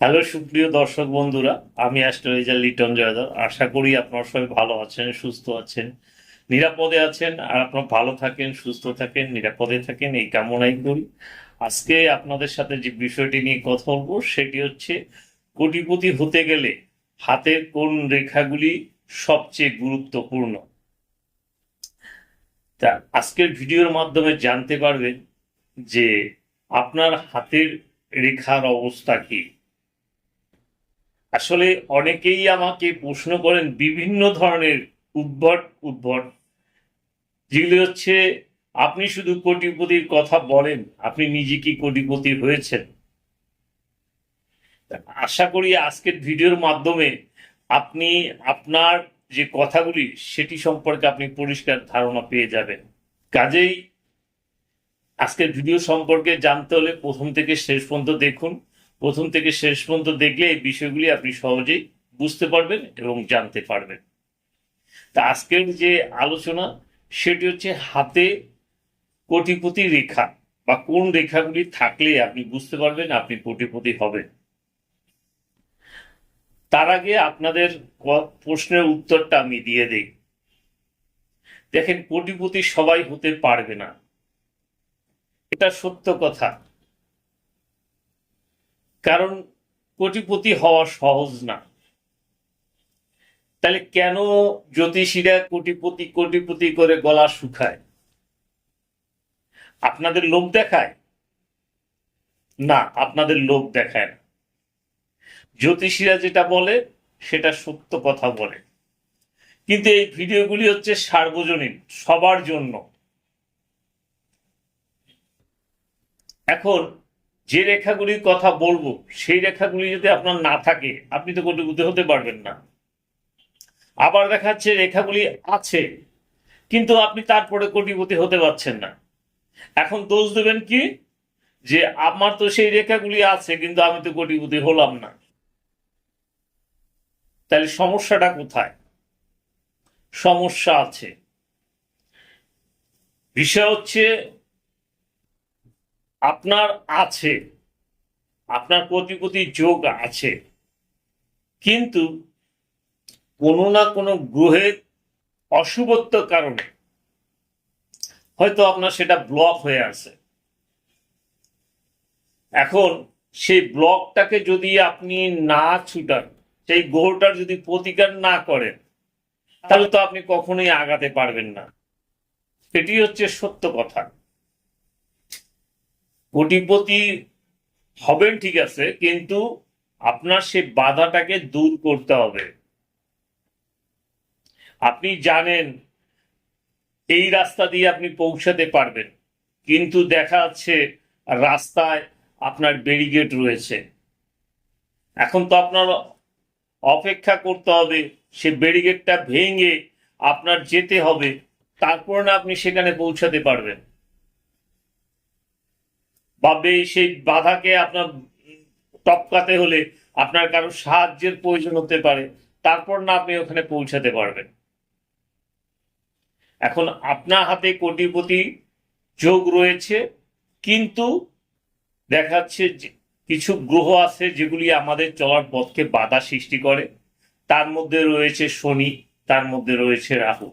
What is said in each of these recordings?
Hello, সুপ্রিয় দর্শক বন্ধুরা, আমি অ্যাস্ট্রোলজার লিটন জয়দার আশা করি আপনারা সবাই ভালো আছেন, সুস্থ আছেন, নিরাপদে আছেন, আর আপনারা ভালো থাকেন, সুস্থ থাকেন, নিরাপদে থাকেন, এই কামনাই করি। আজকে আপনাদের সাথে যে বিষয়টি নিয়ে কথা বলব, সেটি হচ্ছে, কোটিপতি হতে গেলে হাতের কোন রেখাগুলি সবচেয়ে গুরুত্বপূর্ণ? তা আজকের ভিডিওর মাধ্যমে জানতে পারবেন যে আপনার হাতের রেখার অবস্থা কি? আসলে অনেকেই আমাকে প্রশ্ন করেন বিভিন্ন ধরনের উদ্ভট উদ্ভট। যেগুলি হচ্ছে, আপনি শুধু কোটিপতির কথা বলেন, আপনি নিজে কি কোটিপতি হয়েছেন? আশা করি আজকের ভিডিওর মাধ্যমে আপনি, আপনার যে কথাগুলি, সেটি সম্পর্কে আপনি পরিষ্কার ধারণা পেয়ে যাবেন। কাজেই আজকের ভিডিও সম্পর্কে জানতে হলে প্রথম থেকে শেষ পর্যন্ত দেখুন। প্রথম থেকে শেষ পর্যন্ত দেখলে এই বিষয়গুলি আপনি সহজেই বুঝতে পারবেন এবং জানতে পারবেন। তা আজকের যে আলোচনা, সেটি হচ্ছে হাতে কোটিপতি রেখা বা কোন রেখাগুলি থাকলে আপনি বুঝতে পারবেন আপনি কোটিপতি হবেন। তার আগে আপনাদের প্রশ্নের উত্তরটা আমি দিয়ে দিই। দেখেন, কোটিপতি সবাই হতে পারবে না। এটা সত্য কথা। কারণ কোটিপতি হওয়া সহজ না। তাহলে কেন জ্যোতিষীরা কোটিপতি কোটিপতি করে গলা শুকায়? আপনাদের লোভ দেখায়? না, আপনাদের লোভ দেখায় না। জ্যোতিষীরা যেটা বলে, সেটা সত্য কথা বলে। কিন্তু এই ভিডিওগুলি হচ্ছে সার্বজনীন, সবার জন্য। এখন যে রেখাগুলির কথা বলব, সেই রেখাগুলি যদি আপনার না থাকে, আপনি তো কোটিপতি হতে পারবেন না। আবার দেখাচ্ছে রেখাগুলি আছে, কিন্তু আপনি তারপরে কোটিপতি হতে পারছেন না। এখন দোষ দেবেন কি? যে আমার তো সেই রেখাগুলি আছে, কিন্তু আমি তো কোটিপতি হলাম না। তাহলে সমস্যাটা কোথায়? সমস্যা আছে। বিষয় হচ্ছে আপনার আছে, আপনার কোটিপতি যোগ আছে। কিন্তু কোনো না কোনো গ্রহের অশুভত্ব কারণে হয়তো আপনার সেটা ব্লক হয়ে আছে। এখন সেই ব্লকটাকে যদি আপনি না ছুটান, সেই গ্রহটার যদি প্রতিকার না করেন, তাহলে তো আপনি কখনোই আগাতে পারবেন না। এটি হচ্ছে সত্য কথা। কোটিপতি হবেন ঠিক আছে, কিন্তু আপনার সে বাধাটাকে দূর করতে হবে। আপনি জানেন, এই রাস্তা দিয়ে আপনি পৌঁছাতে পারবেন, কিন্তু দেখা যাচ্ছে রাস্তায় আপনার ব্যারিগেড রয়েছে। এখন তো আপনার অপেক্ষা করতে হবে, সে ব্যারিগেডটা ভেঙে আপনার যেতে হবে, তারপর না আপনি সেখানে পৌঁছাতে পারবেন। বা সেই বাধাকে আপনার টপকাতে হলে আপনার কারও সাহায্যের প্রয়োজন হতে পারে। তারপর না আপনি ওখানে পৌঁছাতে পারবেন। এখন আপনার হাতে কোটিপতি যোগ রয়েছে, কিন্তু দেখাচ্ছে কিছু গ্রহ আছে যেগুলি আমাদের চলার পথকে বাধা সৃষ্টি করে। তার মধ্যে রয়েছে শনি, তার মধ্যে রয়েছে রাহু।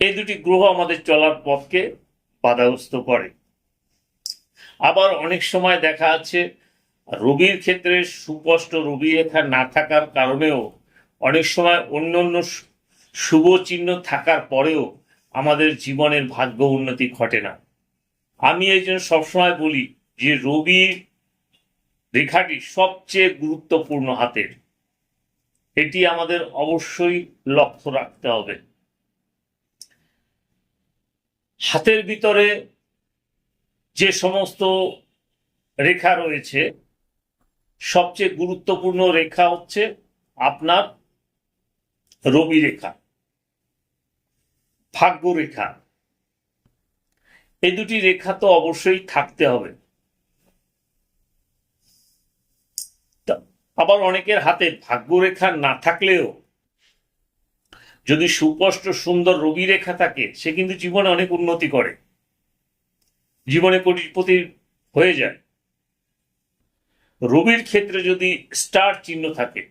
এই দুটি গ্রহ আমাদের চলার পথকে বাধাগ্রস্ত করে। আবার অনেক সময় দেখা যাচ্ছে রোগীর ক্ষেত্রে সুস্পষ্ট রবি রেখা না থাকার কারণেও অনেক সময় অন্য অন্য শুভ চিহ্ন থাকার পরেও আমাদের জীবনের ভাগ্য উন্নতি ঘটে না। আমি এই জন্য সবসময় বলি যে রবির রেখাটি সবচেয়ে গুরুত্বপূর্ণ হাতের। এটি আমাদের অবশ্যই লক্ষ্য রাখতে হবে। হাতের ভিতরে যে সমস্ত রেখা রয়েছে, সবচেয়ে গুরুত্বপূর্ণ রেখা হচ্ছে আপনার রবি রেখা, ভাগ্য রেখা। এই দুটি রেখা তো অবশ্যই থাকতে হবে। আবার অনেকের হাতে ভাগ্য রেখা না থাকলেও যদি সুস্পষ্ট সুন্দর রবি রেখা থাকে, সে কিন্তু জীবনে অনেক উন্নতি করে। জীবনে কোটিপতি হয়ে যায়। রবির ক্ষেত্রে যদি স্টার চিহ্ন থাকে,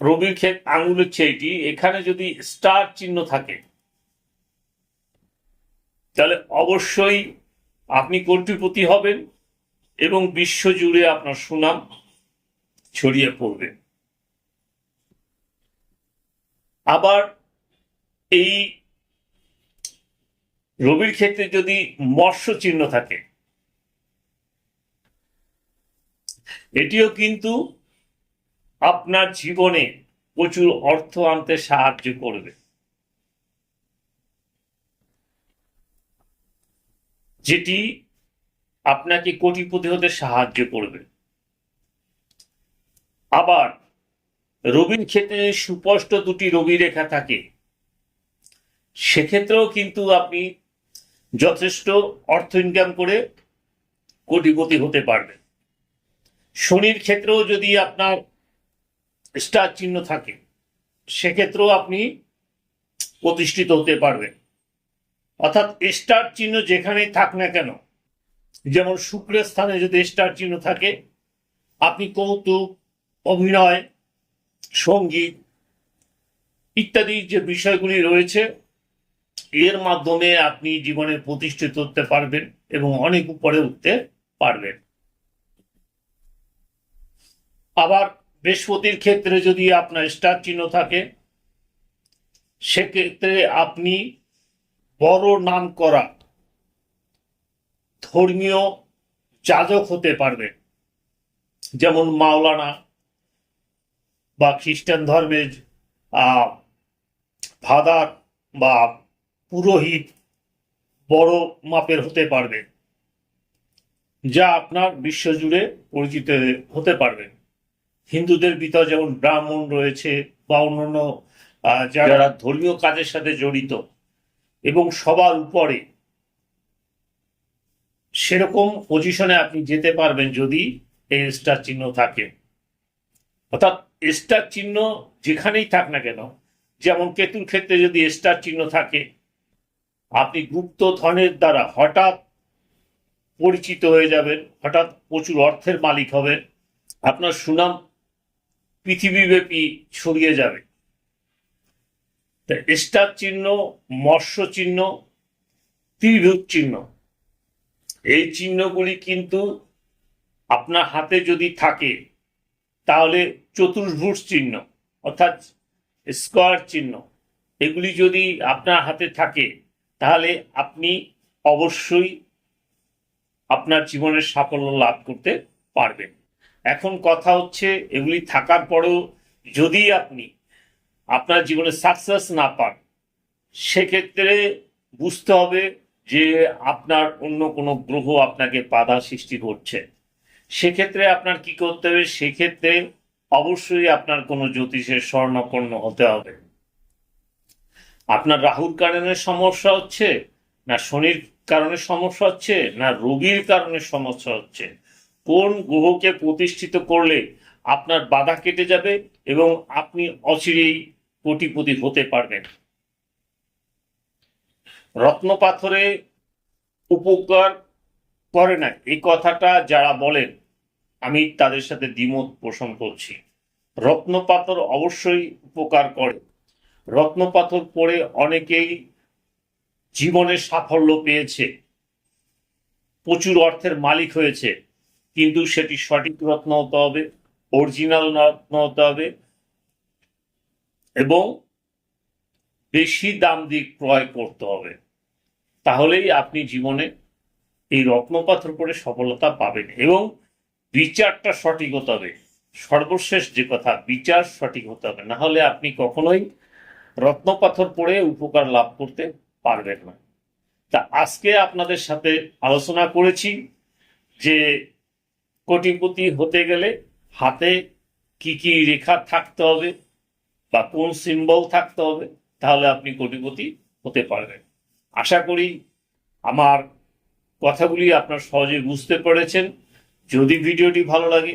রবির ক্ষেত্রে আঙুল হচ্ছে এটি এখানে যদি স্টার চিহ্ন থাকে, তাহলে অবশ্যই আপনি কোটিপতি হবেন এবং বিশ্ব জুড়ে আপনার সুনাম ছড়িয়ে পড়বে। আবার এই রবির ক্ষেত্রে যদি মৎস্য চিহ্ন থাকে, এটিও কিন্তু আপনার জীবনে প্রচুর অর্থ আনতে সাহায্য করবে। যেটি আপনাকে কোটিপতি হতে সাহায্য করবে। আবার, রবির ক্ষেত্রে সুস্পষ্ট দুটি রবি রেখা থাকে। সেক্ষেত্রেও কিন্তু আপনি যথেষ্ট অর্থ ইনকাম করে কোটিপতি হতে পারবেন। শনির ক্ষেত্রেও যদি আপনার স্টার চিহ্ন থাকে, সেক্ষেত্রেও আপনি প্রতিষ্ঠিত হতে পারবেন। অর্থাৎ স্টার চিহ্ন যেখানেই থাক না কেন, যেমন শুক্রের স্থানে যদি স্টার চিহ্ন থাকে, আপনি কৌতুক, অভিনয়, সংগীত ইত্যাদি যে বিষয়গুলি রয়েছে এর মাধ্যমে আপনি জীবনে প্রতিষ্ঠিত হতে পারবেন এবং অনেক উপরে উঠতে পারবেন। আবার বৃহস্পতির ক্ষেত্রে যদি আপনার স্টার চিহ্ন থাকে, সেক্ষেত্রে আপনি বড় নাম করা ধর্মীয় যাজক হতে পারবেন। যেমন মাওলানা বা খ্রিস্টান ধর্মের ফাদার বা পুরোহিত বড় মাপের হতে পারবে, যা আপনার বিশ্বজুড়ে পরিচিত হতে পারবেন হিন্দুদের ভিতর যেমন ব্রাহ্মণ রয়েছে বা অন্যান্য যারা ধর্মীয় কাজের সাথে জড়িত, এবং সবার উপরে সেরকম পজিশনে আপনি যেতে পারবেন যদি এই স্টার চিহ্ন থাকে। অর্থাৎ স্টার চিহ্ন যেখানেই থাক না কেন, যেমন কেতুর ক্ষেত্রে যদি স্টার চিহ্ন থাকে আপনি গুপ্ত ধনের দ্বারা হঠাৎ পরিচিত হয়ে যাবেন, হঠাৎ প্রচুর অর্থের মালিক হবেন, আপনার সুনাম পৃথিবীব্যাপী ছড়িয়ে যাবে। স্টার চিহ্ন, মৎস্য চিহ্ন, ত্রিভুজ চিহ্ন, এই চিহ্নগুলি কিন্তু আপনার হাতে যদি থাকে, তাহলে চতুর্ভুজ চিহ্ন, অর্থাৎ স্কোয়ার চিহ্ন, এগুলি যদি আপনার হাতে থাকে তাহলে আপনি অবশ্যই আপনার জীবনের সাফল্য লাভ করতে পারবেন। এখন কথা হচ্ছে, এগুলি থাকার পরেও যদি আপনি আপনার জীবনে সাকসেস না পান, সেক্ষেত্রে বুঝতে হবে যে আপনার অন্য কোনো গ্রহ আপনাকে বাধা সৃষ্টি করছে। সেক্ষেত্রে আপনার কি করতে হবে? সেক্ষেত্রে অবশ্যই আপনার কোনো জ্যোতিষের স্বর্ণপন্ন হতে হবে। আপনার রাহুর কারণে সমস্যা হচ্ছে? না শনির কারণে সমস্যা হচ্ছে? না রবির কারণে সমস্যা হচ্ছে? কোন গ্রহকে প্রতিষ্ঠিত করলে আপনার বাধা কেটে যাবে এবং আপনি অচিরেই কোটিপতি হতে পারবেন? রত্ন পাথরে উপকার করে না, এই কথাটা যারা বলেন, আমি তাদের সাথে দ্বিমত পোষণ করছি। রত্ন পাথর অবশ্যই উপকার করে। রত্ন পাথর পরে অনেকেই জীবনে সাফল্য পেয়েছে, প্রচুর অর্থের মালিক হয়েছে, কিন্তু সেটি সঠিক রত্ন হতে হবে অরিজিনাল রত্ন হতে হবে এবং বেশি দাম দিয়ে ক্রয় করতে হবে। তাহলেই আপনি জীবনে এই রত্নপাথর পরে সফলতা পাবেন এবং বিচারটা সঠিক হতে হবে। সর্বশেষ যে কথা, বিচার সঠিক হতে হবে। না হলে আপনি কখনোই রত্নপাথর পড়ে উপকার লাভ করতে পারবেন না। তা আজকে আপনাদের সাথে আলোচনা করেছি যে কোটিপতি হতে গেলে হাতে কি কি রেখা থাকতে হবে বা কোন সিম্বল থাকতে হবে, তাহলে আপনি কোটিপতি হতে পারবেন। আশা করি আমার কথাগুলি আপনার সহজে বুঝতে পেরেছেন। যদি ভিডিওটি ভালো লাগে